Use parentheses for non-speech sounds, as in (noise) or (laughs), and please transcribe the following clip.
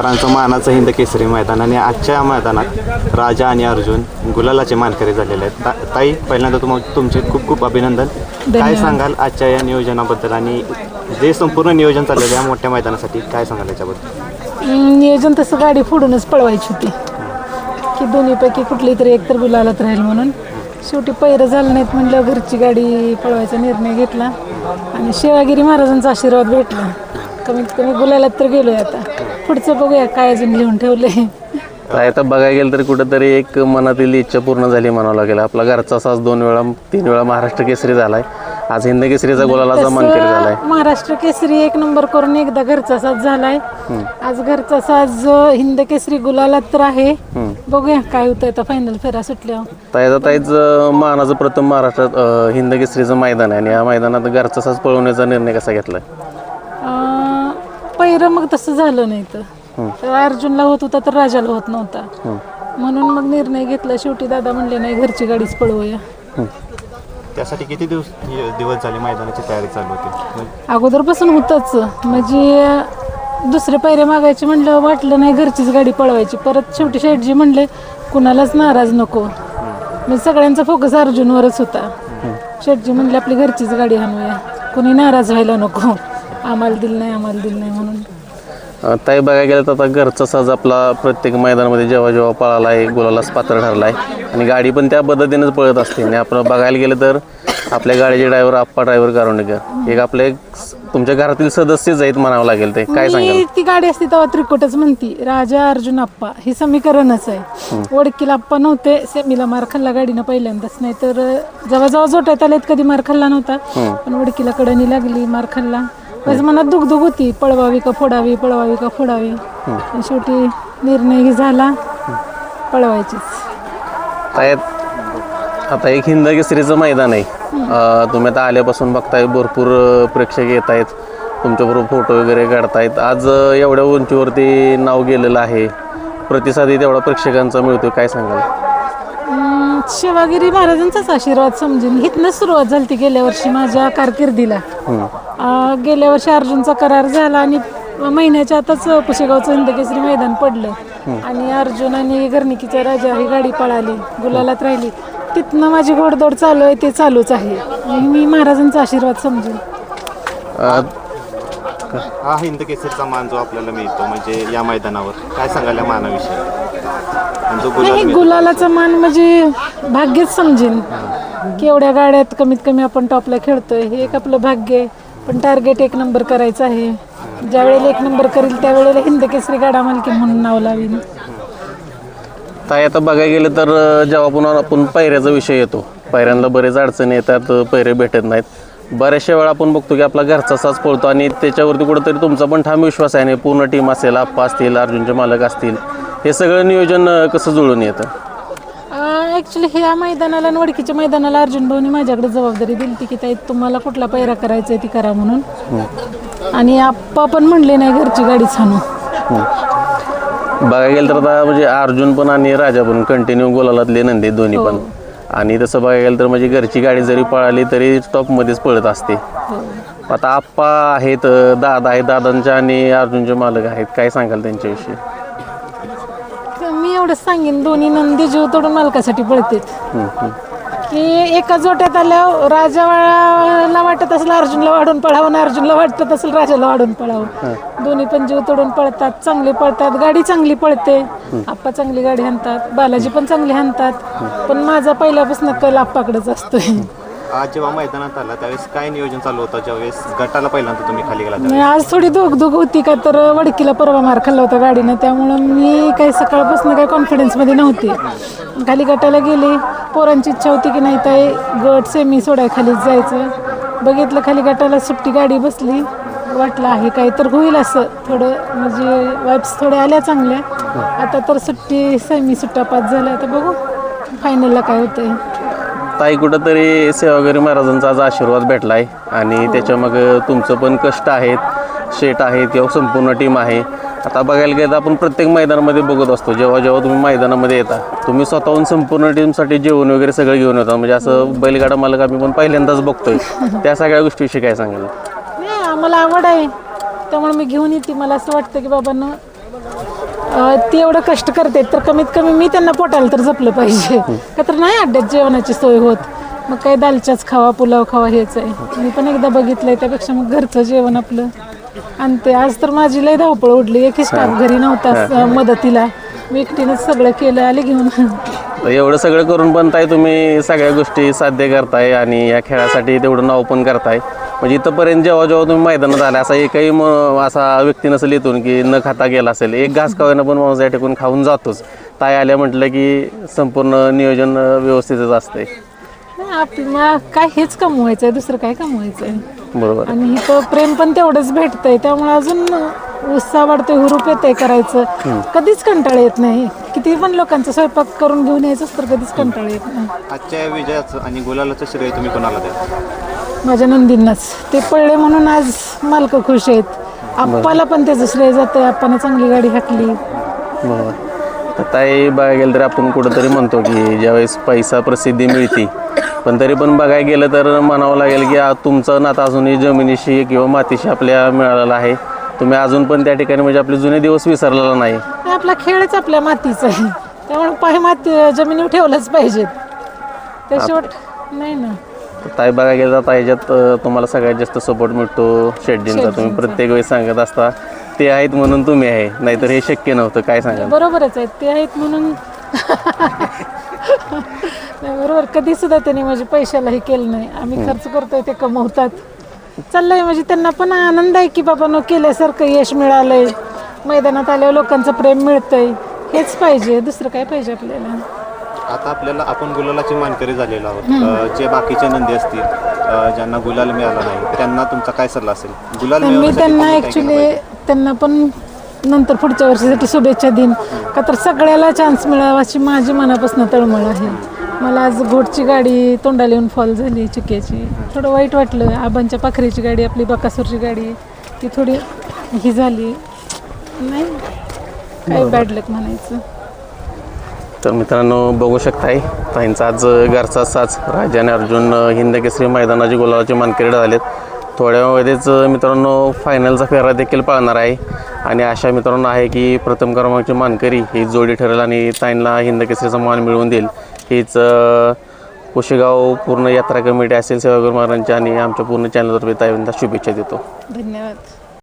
करांचं मानाचं हिंद केसरी मैदान आणि आजच्या मैदानात राजा आणि अर्जुन गुलालाचे मानकरी झालेले आहेत. ता- ताई पहिल्यांदा तुम्हाला तुमचे खूप खूप अभिनंदन. काय. सांगाल आजच्या या नियोजनाबद्दल आणि जे संपूर्ण नियोजन चाललेलं या मोठ्या मैदानासाठी काय सांगाल याच्याबद्दल? नियोजन तसं गाडी फोडूनच पळवायची होती. की दोन्हीपैकी कुठली तरी एक तर गुलालात राहील म्हणून. शेवटी पैरं झालं नाहीत म्हणलं घरची गाडी पळवायचा निर्णय घेतला. आणि शिवागिरी महाराजांचा आशीर्वाद भेटला. कमीत कमी गुलालात तर गेलोय आता. पुढचं बघूया काय अजून लिहून ठेवलंय. काय आता बघायला गेलं तर कुठंतरी एक मनातील इच्छा पूर्ण झाली म्हणावं लागेल. आपला घरचा सास दोन वेळा तीन वेळा महाराष्ट्र केसरी झालाय. आज हिंद केसरीचा गोलालाचा मानकरी झालाय तसं महाराष्ट्र केसरी एक नंबर करून एकदा घरचा साज झालाय. आज घरचा साज हिंद केसरी गुलालात तर आहे. बघूया काय होतंय आता फायनल फेरा सुटल्यावर. तायचा ताईच मानाचं प्रथम महाराष्ट्रात अं, हिंद केसरीचं मैदान आहे. आणि या मैदानात घरचा सास पळवण्याचा निर्णय कसा घेतलाय? पहिरं मग तसं झालं नाही तर अर्जुनला होत होता तर राजाला होत नव्हता. म्हणून मग निर्णय घेतला शेवटी दादा म्हणले नाही घरची गाडीच पळवूया. त्यासाठी किती दिवस दिवस झाले मैदानाची तयारी चालू होती? अगोदरपासून होतच. म्हणजे दुसरे पैरे मागायचे म्हणलं वाटलं नाही घरचीच गाडी पळवायची. परत शेवटी शेठजी म्हणले कुणालाच नाराज नको. म्हणजे सगळ्यांचा फोकस अर्जुनवरच होता. शेठजी म्हणले आपली घरचीच गाडी आणूया कुणी नाराज व्हायला नको. आम्हाला दिलं नाही आम्हाला दिलं नाही म्हणून. अं, ताई बघायला गेलं तर आता घरचा साज आपला प्रत्येक मैदानामध्ये जेव्हा जेव्हा पळाला आहे गोलालाच पात्र ठरला आहे आणि गाडी पण त्या पद्धतीनेच पळत असते. आणि आपण बघायला गेलं तर आपल्या गाडीचे ड्रायव्हर आप्पा ड्रायव्हर कारुंडेकर एक आपले एक स- तुमच्या घरातील सदस्यच आहेत म्हणावं लागेल ते. काय सांगाल? मी ती गाडी असती तेव्हा त्रिकोटच म्हणती राजा अर्जुन आप्पा हे समीकरणच आहे. वडकीला आप्पा नव्हते सेमीला मार खाल्ला गाडीनं पहिल्यांदाच नाही तर जेव्हा जेव्हा जोट्यात आलेत कधी मार खाल्ला नव्हता पण वडकीला कडणी लागली मार खाल्ला माझ्या मनात दुगदुग होती. पळवावी का फोडावी पळवावी का फोडावी. आणि शेवटी निर्णय झाला. पळवायचीच. काय आता एक हिंद केसरीचं मैदान आहे. अं, तुम्ही आता आल्यापासून बघताय भरपूर अं, प्रेक्षक येत आहेत तुमच्याबरोबर फोटो वगैरे काढतायत. आज अं, एवढ्या उंचीवरती नाव गेलेलं आहे. प्रतिसादही तेवढा प्रेक्षकांचा मिळतोय. काय सांगाल? शिवागिरी महाराजांचाच आशीर्वाद समजून इथनंच सुरुवात झाली ती गेल्या वर्षी माझ्या कारकिर्दीला. अं, गेल्या वर्षी अर्जुनचा करार झाला आणि महिन्याच्या आताच पुशेगावचं हिंदकेसरी मैदान पडलं. आणि अर्जुन आणि गर्निकीचा राजा ही गाडी पळाली गुलालात राहिली. तिथनं माझी घोडदौड चालू आहे ते चालूच आहे. आणि मी महाराजांचा आशीर्वाद समजून. अं, हा हिंद केसरीचा मान जो आपल्याला मिळतो म्हणजे या मैदानावर. काय सांगाल या मानाविषयी? गुलाल नाही गुलालाचा मान म्हणजे भाग्यच समजेन. की एवढ्या गाड्यात कमीत कमी आपण टॉपला खेळतोय हे एक आपलं भाग्य आहे. पण टार्गेट एक नंबर करायचं आहे. ज्या वेळेला एक नंबर करील त्यावेळेला हिंद केसरी गाडा मालकी म्हणून नाव लावीन. ताई आता बघायला गेलं तर अं, जेव्हा पुन्हा आपण पैऱ्याचा विषय येतो पैऱ्यांना बरेच अडचणी येतात अं, पैरे भेटत नाहीत. बऱ्याचशा वेळा आपण बघतो की आपला घरचा साज पळतो आणि त्याच्यावरती कुठंतरी तुमचा पण ठाम विश्वास आहे आणि पूर्ण टीम असेल आप्पा असतील अर्जुनचे मालक असतील. हे सगळं नियोजन अं, कसं जुळून येतं? ॲक्च्युली ह्या मैदानाला आणि वडकीच्या मैदानाला अर्जुन भाऊनी माझ्याकडे जबाबदारी दिली होती की ताई तुम्हाला कुठला पैरा करायचा आहे ती करा म्हणून. आणि आप्पा पण म्हणले नाही घरची गाडीच आणू बघायला गेलं तर आता म्हणजे अर्जुन पण आणि राजा पण कंटिन्यू गोलालातले नंदी दोन्ही पण. आणि तसं बघायला गेलं तर म्हणजे घरची गाडी जरी पळाली तरी टॉपमध्येच पळत असते. आता आप्पा आहेत दादा आहेत दादांच्या आणि अर्जुनचे मालक आहेत. काय सांगाल त्यांच्याविषयी? एवढंच सांगेन दोन्ही नंदी जीव तोडून मालकासाठी पळतेत. की एका जोट्यात आल्यावर राजाला वाटत असेल अर्जुनला वाढून पळावं आणि अर्जुनला वाटत असेल राजाला वाढून पळावं. दोन्ही पण जीव तोडून पळतात चांगले पळतात गाडी चांगली पळते. आप्पा चांगली गाडी हाणतात बालाजी पण चांगली हाणतात. पण माझा पहिल्यापासून कल आप्पाकडेच असतोय. आज जेव्हा मैदानात आला त्यावेळेस काय नियोजन चालू होतं? ज्यावेळेस गटाला पहिल्यांदा तुम्ही खाली गेला आणि आज थोडी दुख दुख होती का तर वडकीला परवा मार खाल्ला होता गाडीनं. त्यामुळं मी काही सकाळपासून काही कॉन्फिडन्समध्ये नव्हती. खाली गटाला गेले पोरांची इच्छा होती की नाही ताई गट सेमी सोडाय खालीच जायचं. बघितलं खाली गटाला सुट्टी गाडी बसली. वाटलं आहे काही तर होईल असं. थोडं म्हणजे वाईब्स थोड्या आल्या चांगल्या. आता तर सुट्टी सेमी सुट्टा पास झाला आता बघू फायनलला काय होतंय. ताई कुठंतरी सेवागिरी महाराजांचा आज आशीर्वाद भेटला आहे आणि त्याच्या मग तुमचं पण कष्ट आहेत शेट आहेत किंवा संपूर्ण टीम आहे. आता बघायला गेलं तर आपण प्रत्येक मैदानामध्ये बघत असतो. जेव्हा जेव्हा तुम्ही मैदानामध्ये येता तुम्ही स्वतःहून संपूर्ण टीमसाठी जेवण वगैरे सगळं घेऊन येता. म्हणजे असं बैलगाडा मालक आम्ही पण पहिल्यांदाच बघतोय. (laughs) त्या सगळ्या गोष्टीविषयी काय सांगाल? नाही आम्हाला आवड आहे. त्यामुळे मी घेऊन येते. मला असं वाटतं की बाबांना ती एवढं कष्ट करते तर कमीत कमी मी त्यांना पोटायला तर जपलं पाहिजे. का तर नाही अड्ड्यात जेवणाची सोय होत. मग काही दालच्याच खावा पुलाव खावा हेच आहे. मी पण एकदा बघितलंय त्यापेक्षा मग घरचं जेवण आपलं. आणि ते आज तर माझी लय धावपळ उडली. एकही स्टाफ घरी नव्हता मदतीला. मी एकटीनेच सगळं केलं आले घेऊन. एवढं सगळं करून पण ताई तुम्ही सगळ्या गोष्टी साध्य करताय आणि या खेळासाठी तेवढं नाव पण करताय. म्हणजे इथंपर्यंत जेव्हा जेव्हा तुम्ही मैदानात आला असा एकही म- असा व्यक्ती नसेल इथून की न खाता गेला असेल. एक घास खावायला पण माणूस या ठिकाणी खाऊन जातोच. ताई आल्या म्हटलं की संपूर्ण नियोजन व्यवस्थितच असते आपलं काय हेच कमवायचं आहे दुसरं काय कमवायचं आहे बरोबर. आणि इथं प्रेम पण तेवढंच भेटतंय त्यामुळे अजून उत्साह वाढतोय हुरूप येतंय करायचं. कधीच कंटाळा येत नाही. किती पण लोकांचा स्वयंपाक करून घेऊन यायचंच तर कधीच कंटाळा येत नाही. आजच्या विजयाचं आणि गुलालाचं श्रेय तुम्ही कोणाला द्या माझ्या नंदींनाच. ते पडले म्हणून आज मालक खुश आहेत. आप्पाला पण त्याचं श्रेय जातंय. आप्पाने चांगली गाडी हाकली बरोबर ताई बघायला गेलं तर आपण कुठंतरी म्हणतो की ज्यावेळेस पैसा प्रसिद्धी मिळते पण तरी पण बघायला गेलं तर म्हणावं लागेल की तुमचं नातं अजूनही जमिनीशी किंवा मातीशी आपल्या मिळालेलं आहे. तुम्ही अजून पण त्या ठिकाणी म्हणजे आपले जुने दिवस विसरलेला नाही. आपला खेळच आपल्या मातीचा आहे. त्यामुळे पाय माती जमिनीवर ठेवलंच पाहिजेत. त्याशिवाय नाही ना. ताई बघायला गेलं तर ह्याच्यात तुम्हाला सगळ्यात जास्त सपोर्ट मिळतो. शेड्डींचा तुम्ही प्रत्येक वेळेस सांगत असता ते आहेत म्हणून तुम्ही आहे. नाहीतर हे शक्य नव्हतं काय सांगाल? बरोबरच आहेत ते आहेत म्हणून. नाही बरोबर. कधी सुद्धा त्यांनी म्हणजे पैशाला हे केलं नाही. आम्ही खर्च करतोय ते कमवतात. चाललंय म्हणजे त्यांना पण आनंद आहे की बाबा नो केल्यासारखं यश मिळालंय. मैदानात आल्यावर लोकांचं प्रेम मिळतंय. हेच पाहिजे. दुसरं काय पाहिजे आपल्याला? आता आपल्याला आपण गुलालाचे मानकरी झालेलो आहोत. जे बाकीचे नंदी असतील ज्यांना गुलाल मिळाला नाही त्यांना तुमचा काय सल्ला असेल? गुलाल मी त्यांना ॲक्च्युली? त्यांना पण नंतर पुढच्या वर्षीसाठी शुभेच्छा देईन. का तर सगळ्याला चान्स मिळावा अशी माझी मनापासून तळमळ आहे. मला आज घोटची गाडी तोंडाला येऊन फॉल झाली चिक्याची थोडं वाईट वाटलं. आबांच्या पाखरीची गाडी आपली बकासूरची गाडी ती थोडी ही झाली. नाही. काय बॅड लक म्हणायचं. तर मित्रांनो बघू शकताय ताईंचा आज घरचा साच राजा आणि अर्जुन हिंदकेसरी मैदानाचे गुलाबाचे मानकरी झालेत. थोड्या वेळेच मित्रांनो फायनलचा फेरा देखील पाळणार आहे. आणि अशा मित्रांनो आहे की प्रथम क्रमांकाची मानकरी ही जोडी ठरेल आणि ताईंना हिंदकेसरीचा मान मिळवून देईल. हीच कुशेगाव पूर्ण यात्रा कमिटी असेल सेवागर महाराजांच्या आणि आमच्या पूर्ण चॅनलतर्फे ताईंना शुभेच्छा देतो. धन्यवाद.